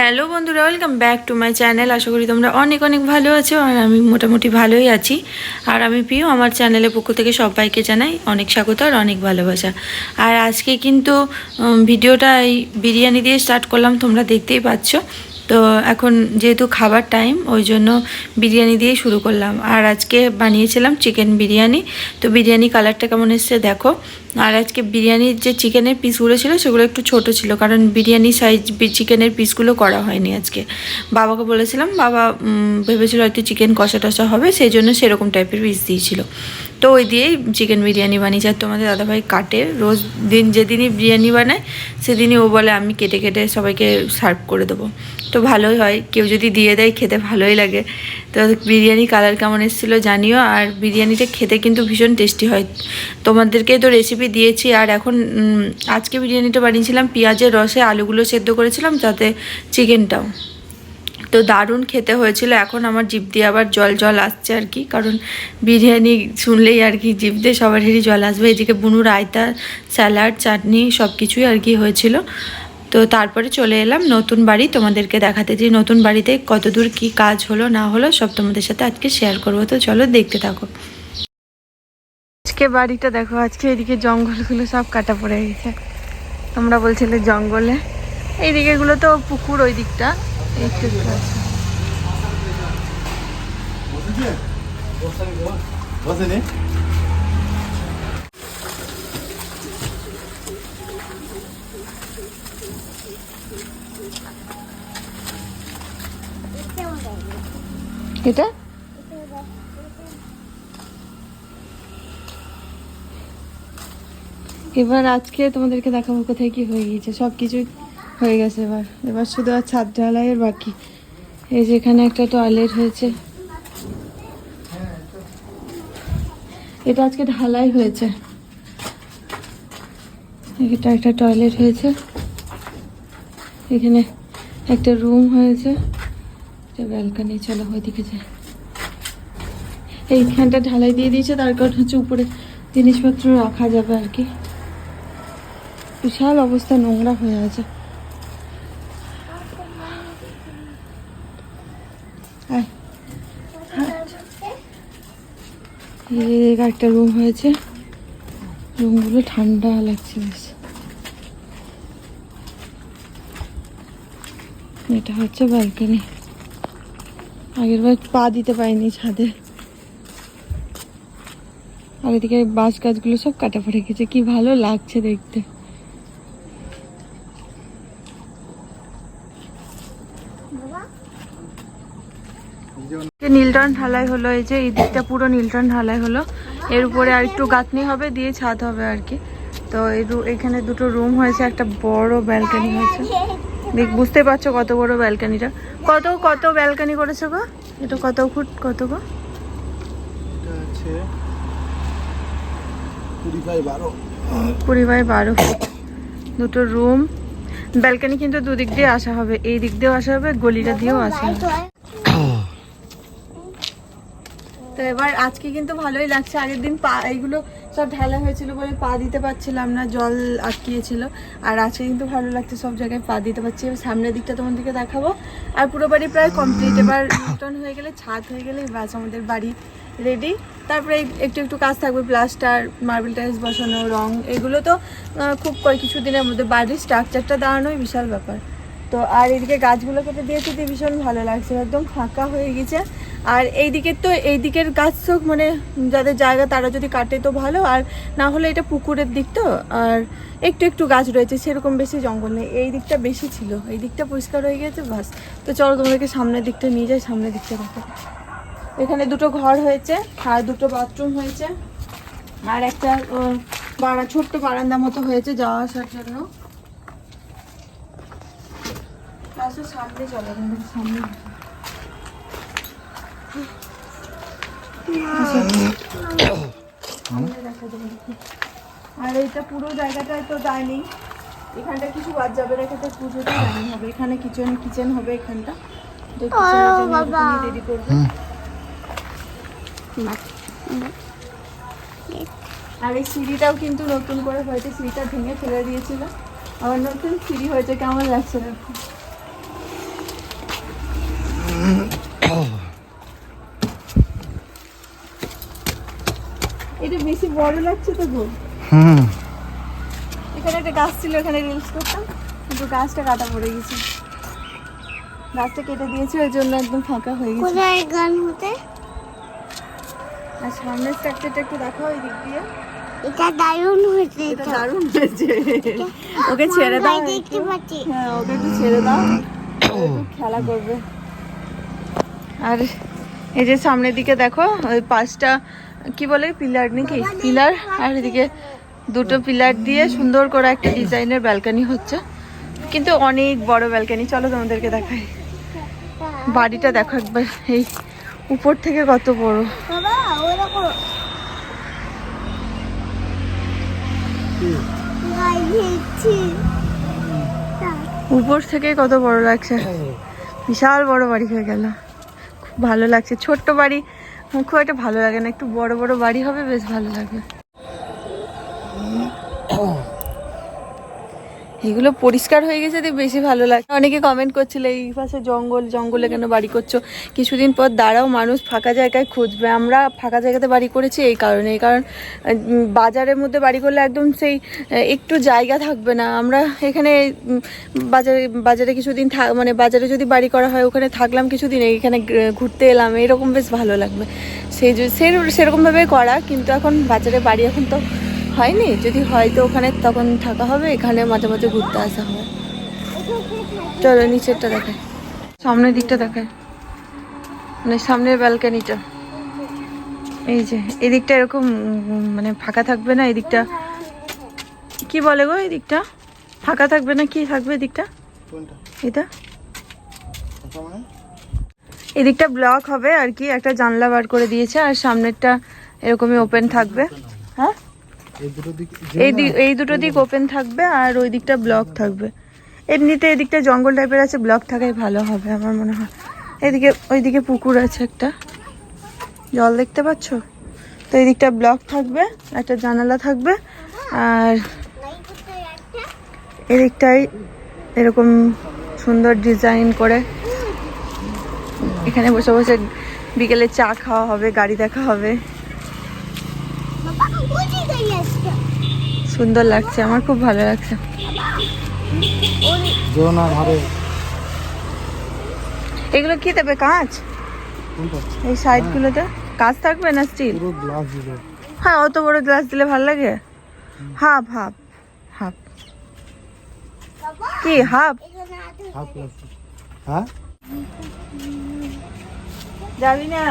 Hello বন্ধুরা welcome back to my channel আশা করি তোমরা অনেক অনেক ভালো আছো, আর আমি মোটামুটি ভালোই আছি। আর আমি প্রিয়, আমার চ্যানেলের পক্ষ থেকে সবাইকে জানাই অনেক স্বাগত আর অনেক ভালোবাসা। আর আজকে কিন্তু ভিডিওটা এই বিরিয়ানি দিয়ে স্টার্ট করলাম, তোমরা দেখতেই পাচ্ছ। তো এখন যেহেতু খাবার টাইম ওই জন্য বিরিয়ানি দিয়েই শুরু করলাম। আর আজকে বানিয়েছিলাম চিকেন বিরিয়ানি। তো বিরিয়ানি কালারটা কেমন এসছে দেখো। আর আজকে বিরিয়ানির যে চিকেনের পিসগুলো ছিল, সেগুলো একটু ছোট ছিল, কারণ বিরিয়ানি সাইজ চিকেনের পিসগুলো করা হয়নি আজকে। বাবাকে বলেছিলাম, বাবা ভেবেছিল হয়তো চিকেন কষা টষা হবে, সেই জন্য সেরকম টাইপের পিস দিয়েছিল। তো ওই দিয়েই চিকেন বিরিয়ানি বানিয়েছে। আর তোমাদের দাদাভাই কাটে। রোজ দিন যেদিনই বিরিয়ানি বানায়, সেদিনই ও বলে, আমি কেটে কেটে সবাইকে সার্ভ করে দেবো। তো ভালোই হয়। কেউ যদি দিয়ে দেয়, খেতে ভালোই লাগে। তো বিরিয়ানি কালার কেমন এসেছিল জানিও। আর বিরিয়ানিটা খেতে কিন্তু ভীষণ টেস্টি হয়। তোমাদেরকে তো রেসিপি দিয়েছি। আর এখন আজকে বিরিয়ানিটা বানিয়েছিলাম। পেঁয়াজের রসে আলুগুলো সেদ্ধ করেছিলাম যাতে চিকেনটাও তো দারুণ খেতে হয়েছিল। এখন আমার জিভ দিয়ে আবার জল জল আসছে আর কি। কারণ বিরিয়ানি শুনলেই আর কি জিভ দিয়ে সবারই জল আসবে। এদিকে বুনু রায়তা, স্যালাড, চাটনি সব কিছুই আর কি হয়েছিল। তো তারপরে চলে এলাম নতুন বাড়ি তোমাদেরকে দেখাতে। যে নতুন বাড়িতে কত দূর কী কাজ হলো, না হলো, সব তোমাদের সাথে আজকে শেয়ার করব। তো চলো দেখতে থাকো। আজকে বাড়িটা দেখো, আজকে এদিকে জঙ্গলগুলো সব কাটা পড়ে গেছে। তোমরা বলছিলে জঙ্গলে। এই দিকেগুলো তো পুকুর ওই দিকটা বসেনি এটা? এবার আজকে তোমাদেরকে দেখাবো কোথায় কি হয়ে গিয়েছে। সব কিছুই হয়ে গেছে এবার। এবার শুধু আর ছাদ ঢালাইয়ের বাকি। এই যে এখানে একটা টয়লেট হয়েছে। এটা আজকে ঢালাই হয়েছে। এটা একটা টয়লেট হয়েছে। এখানে একটা রুম হয়েছে। ব্যালকানি চলো ওইদিকে যায় এইখানটা ঢালাই দিয়ে দিয়েছে, তার কারণ হচ্ছে উপরে জিনিসপত্র রাখা যাবে আর কি। বিশাল অবস্থা, নোংরা হয়ে আছে আয়। এই যে একটা রুম হয়েছে। রুমগুলো ঠান্ডা লাগছে বেশ। এটা হচ্ছে ব্যালকনি আগের বার পা দিতে পারিনি ছাদে। আর এদিকে বাঁশ গাছগুলো সব কাটা পড়ে গেছে। কি ভালো লাগছে দেখতে। নীলটন ঢালাই হলো, এই যে এই দিকটা পুরো নীলটন ঢালাই হলো। এর উপরে আর একটু গাঁথনি হবে দিয়ে ছাদ হবে আর কি। তো এই এখানে দুটো রুম হয়েছে একটা বড় ব্যালকনি হয়েছে। দেখ বুঝতে পারছ কত বড় ব্যালকনিটা? কত কত ব্যালকনি করেছ গো? এটা কত ফুট কত গো? আছে কুড়ি বাই বারো। কুড়ি বাই বারো ফুট। দুটো রুম। ব্যালকনি কিন্তু দুদিক দিয়ে আসা হবে। এই দিক দিয়েও আসা হবে গলিটা দিয়েও আসা হবে। তো এবার আজকে কিন্তু ভালোই লাগছে। আগের দিন পা এইগুলো সব ঢালা হয়েছিল বলে পা দিতে পারছিলাম না, জল আটকিয়েছিল। আর আজকে কিন্তু ভালো লাগছে, সব জায়গায় পা দিতে পারছি। এবার সামনের দিকটা তোমাদেরকে দেখাবো। আর পুরো বাড়ি প্রায় কমপ্লিট এবার রিটার্ন হয়ে গেলে, ছাদ হয়ে গেলে বাস আমাদের বাড়ি রেডি তারপরে একটু একটু কাজ থাকবে প্লাস্টার মার্বেল টাইলস বসানো, রং, এগুলো তো খুব কয়েক কিছু দিনের মধ্যে। বাড়ির স্ট্রাকচারটা দাঁড়ানোই বিশাল ব্যাপার। তো আর এদিকে গাছগুলো কেটে দিয়েছি, দিয়ে ভীষণ ভালো লাগছে। একদম ফাঁকা হয়ে গেছে। আর এই দিকের তো এই দিকের গাছ তো মানে যাদের জায়গা তারা যদি কাটে তো ভালো, আর না হলে এটা পুকুরের দিক তো, আর একটু একটু গাছ রয়েছে, সেরকম বেশি জঙ্গল নেই। এই দিকটা বেশি ছিল, এই দিকটা পরিষ্কার হয়ে গেছে বাস। তো চলো তোমাদেরকে সামনের দিকটা নিয়ে যাই, সামনের দিকটা দেখো। এখানে দুটো ঘর হয়েছে, আর দুটো বাথরুম হয়েছে, আর একটা বারা, ছোট্ট বারান্দা মতো হয়েছে যাওয়া আসার জন্য। সামনে চলো সামনে আসো। সামনে দেখা যাবে দেখি। আর এইটা পুরো জায়গাটা তো ডাইনিং। এখানটা কিছু বাদ যাবে না এখানটা পুজোটা ডাইনিং হবে। এখানে কিচেন কিচেন হবে এখানটা। রেডি করবে। আর এই সিঁড়িটাও কিন্তু নতুন করে হয়েছে সিঁড়িটা ভেঙে ফেলে দিয়েছিল। আবার নতুন সিঁড়ি হয়েছে কেমন লাগছে দেখো? এটা বেশি বড় লাগছে তো গো। হুম। এখানে একটা গাছ ছিল এখানে রিলস করতাম কিন্তু গাছটা কাটা পড়ে গেছে। গাছটা কেটে দিয়েছে ওই জন্য একদম ফাঁকা হয়ে গেছে। কোথায় গান হতে? আর সামনের স্ট্রাকচারটা একটু দেখো ওই দিক দিয়ে। এটা দারুণ হয়েছে এটা এটা। দারুণ হয়েছে। ওকে ছেড়ে দাও। দেখতে পাচ্ছি। হ্যাঁ ওকে একটু ছেড়ে দাও। খেলা করবে। আর এই যে সামনের দিকে দেখো ওই পাঁচটা কি বলে পিলার নাকি? পিলার? আর এদিকে দুটো পিলার দিয়ে সুন্দর করে একটা ডিজাইনের ব্যালকানি হচ্ছে। কিন্তু অনেক বড় ব্যালকানি চলো তোমাদেরকে দেখাই। বাড়িটা দেখো একবার এই উপর থেকে কত বড়। উপর থেকে কত বড় লাগছে। বিশাল বড় বাড়ি হয়ে গেল। খুব ভালো লাগছে। ছোট্ট বাড়ি খুব একটা ভালো লাগে না। একটু বড় বড় বাড়ি হবে বেশ ভালো লাগবে। এগুলো পরিষ্কার হয়ে গেছে তো বেশি ভালো লাগে। অনেকে কমেন্ট করছিল, এই পাশে জঙ্গল, জঙ্গলে কেন বাড়ি করছ? কিছুদিন পর দাঁড়াও, মানুষ ফাঁকা জায়গায় খুঁজবে। আমরা ফাঁকা জায়গাতে বাড়ি করেছি এই কারণে। এই কারণ বাজারের মধ্যে বাড়ি করলে একদম সেই একটু জায়গা থাকবে না। আমরা এখানে বাজারে বাজারে কিছুদিন থাক মানে বাজারে যদি বাড়ি করা হয়, ওখানে থাকলাম কিছুদিন, এখানে ঘুরতে এলাম, এরকম বেশ ভালো লাগবে। সেই সেরকমভাবে করা, কিন্তু এখন বাজারে বাড়ি এখন তো হয়নি? যদি হয় তো ওখানে তখন থাকা হবে এখানে মাঝে মাঝে ঘুরতে আসা হবে চলো নিচেরটা দেখায় সামনের দিকটা দেখায় মানে সামনের ব্যালকানিটা এই যে এদিকটা এরকম মানে ফাঁকা থাকবে না এদিকটা? কি বলে গো এদিকটা? ফাঁকা থাকবে না কি থাকবে এদিকটা? এটা? মানে? এদিকটা ব্লক হবে আর কি একটা জানলা বার করে দিয়েছে আর সামনেরটা এরকমই ওপেন থাকবে। হ্যাঁ? এই দুটো দিক এই এই দুটো দিক ওপেন থাকবে আর ওই দিকটা ব্লক থাকবে। এমনিতে এদিকটা জঙ্গল টাইপের আছে ব্লক থাকাই ভালো হবে আমার মনে হয়। এদিকে ওইদিকে পুকুর আছে একটা। জল দেখতে পাচ্ছ? তো এই দিকটা ব্লক থাকবে একটা জানালা থাকবে আর এদিকটাই এরকম সুন্দর ডিজাইন করে। এখানে বসে বসে বিকেলে চা খাওয়া হবে গাড়ি দেখা হবে বাবা কোথায় গাই আসছে সুন্দর লাগছে আমার খুব ভালো লাগছে। এগুলো কি দেবে? কাঁচ? এই সাইডগুলোতে? কাঁচ থাকবে না স্টিল? হ্যাঁ অত বড় গ্লাস দিলে ভালো লাগে? Half half half. কি হাফ? হাফ হ্যাঁ? যাবি না?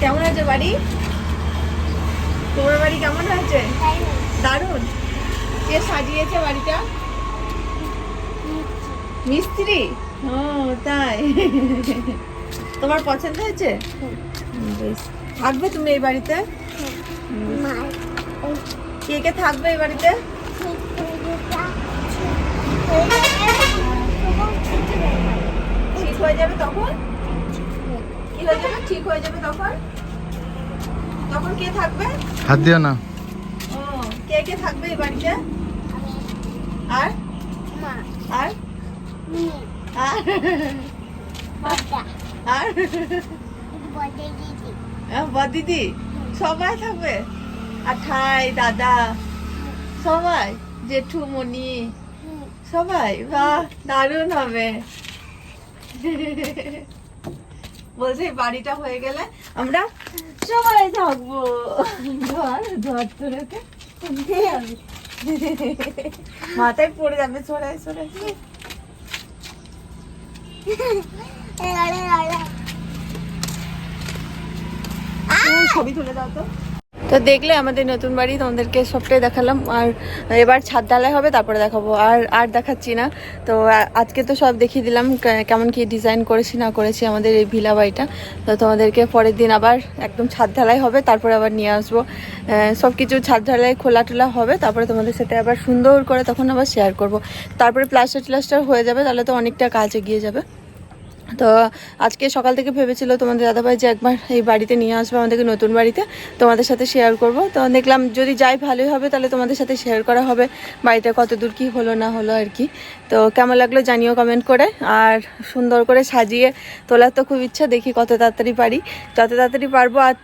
কেমন আছে বাড়ি? তোমার বাড়ি কেমন হয়েছে? দারুণ। কে সাজিয়েছে বাড়িটা? মিস্ত্রি? ও, তাই। তোমার পছন্দ হয়েছে? থাকবে তুমি এই বাড়িতে? কে কে থাকবে এই বাড়িতে? ঠিক হয়ে যাবে তখন? ঠিক হয়ে যাবে তখন? তখন কে থাকবে? হাত দিও না। ও কে কে থাকবে এই বাড়িতে? আর? মা। আর? আর? আর? দিদি। সবাই থাকবে? আর ঠাই দাদা? সবাই? জেঠু মনি সবাই? বা দারুণ হবে। বলছে এই বাড়িটা হয়ে গেলে আমরা সবাই থাকব। ধর ধর তোর ওকে। মাথায় পড়ে যাবে আরে আরে ছবি তুলে দাও তো। তো দেখলে আমাদের নতুন বাড়ি, তোমাদেরকে সবটাই দেখালাম। আর এবার ছাদ ঢালাই হবে, তারপরে দেখাবো। আর আর দেখাচ্ছি না। তো আজকে তো সব দেখিয়ে দিলাম কেমন কি ডিজাইন করেছি, না করেছি আমাদের এই ভিলা বাড়িটা। তো তোমাদেরকে পরের দিন আবার একদম ছাদ ঢালাই হবে, তারপরে আবার নিয়ে আসব। সব কিছু ছাদ ঢালাই খোলা টোলা হবে, তারপরে তোমাদের সাথে আবার সুন্দর করে তখন আবার শেয়ার করব। তারপরে প্লাস্টার ট্লাস্টার হয়ে যাবে, তাহলে তো অনেকটা কাজ এগিয়ে যাবে। তো আজকে সকাল থেকে ভেবেছিল তোমাদের দাদাভাই যে একবার এই বাড়িতে নিয়ে আসবে, আমাদেরকে নতুন বাড়িতে, তোমাদের সাথে শেয়ার করব। তো দেখলাম যদি যাই ভালোই হবে, তাহলে তোমাদের সাথে শেয়ার করা হবে। বাড়িটা কত দূর কী হলো না হলো আর কি। তো কেমন লাগল জানিও কমেন্ট করে। আর সুন্দর করে সাজিয়ে তোলার তো খুব ইচ্ছা, দেখি কত তাড়াতাড়ি পারি। যত তাড়াতাড়ি পারব, আর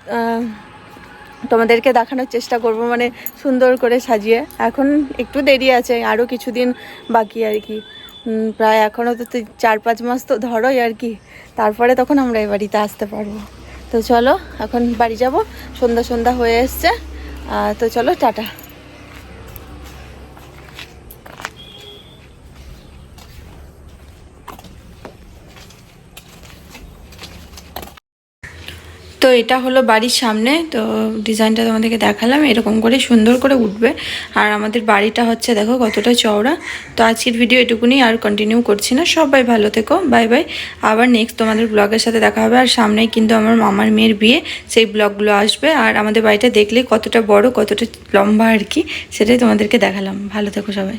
তোমাদেরকে দেখানোর চেষ্টা করব মানে সুন্দর করে সাজিয়ে। এখন একটু দেরি আছে আরও কিছুদিন বাকি আর কি। প্রায় এখনও তো তুই চার পাঁচ মাস তো ধরোই আর কি। তারপরে তখন আমরা এই বাড়িতে আসতে পারব। তো চলো, এখন বাড়ি যাব। সন্ধ্যা সন্ধ্যা হয়ে এসছে। তো চলো, টাটা। তো এটা হলো বাড়ির সামনে, তো ডিজাইনটা তোমাদেরকে দেখালাম, এরকম করে সুন্দর করে উঠবে। আর আমাদের বাড়িটা হচ্ছে দেখো কতটা চওড়া। তো আজকের ভিডিও এটুকুনি, আর কন্টিনিউ করছি না। সবাই ভালো থেকো, বাই বাই। আবার নেক্সট তোমাদের ব্লগের সাথে দেখা হবে। আর সামনেই কিন্তু আমার মামার মেয়ের বিয়ে, সেই ব্লগগুলো আসবে। আর আমাদের বাড়িটা দেখলে কতটা বড়, কতটা লম্বা আর কি, সেটাই তোমাদেরকে দেখালাম। ভালো থেকো সবাই।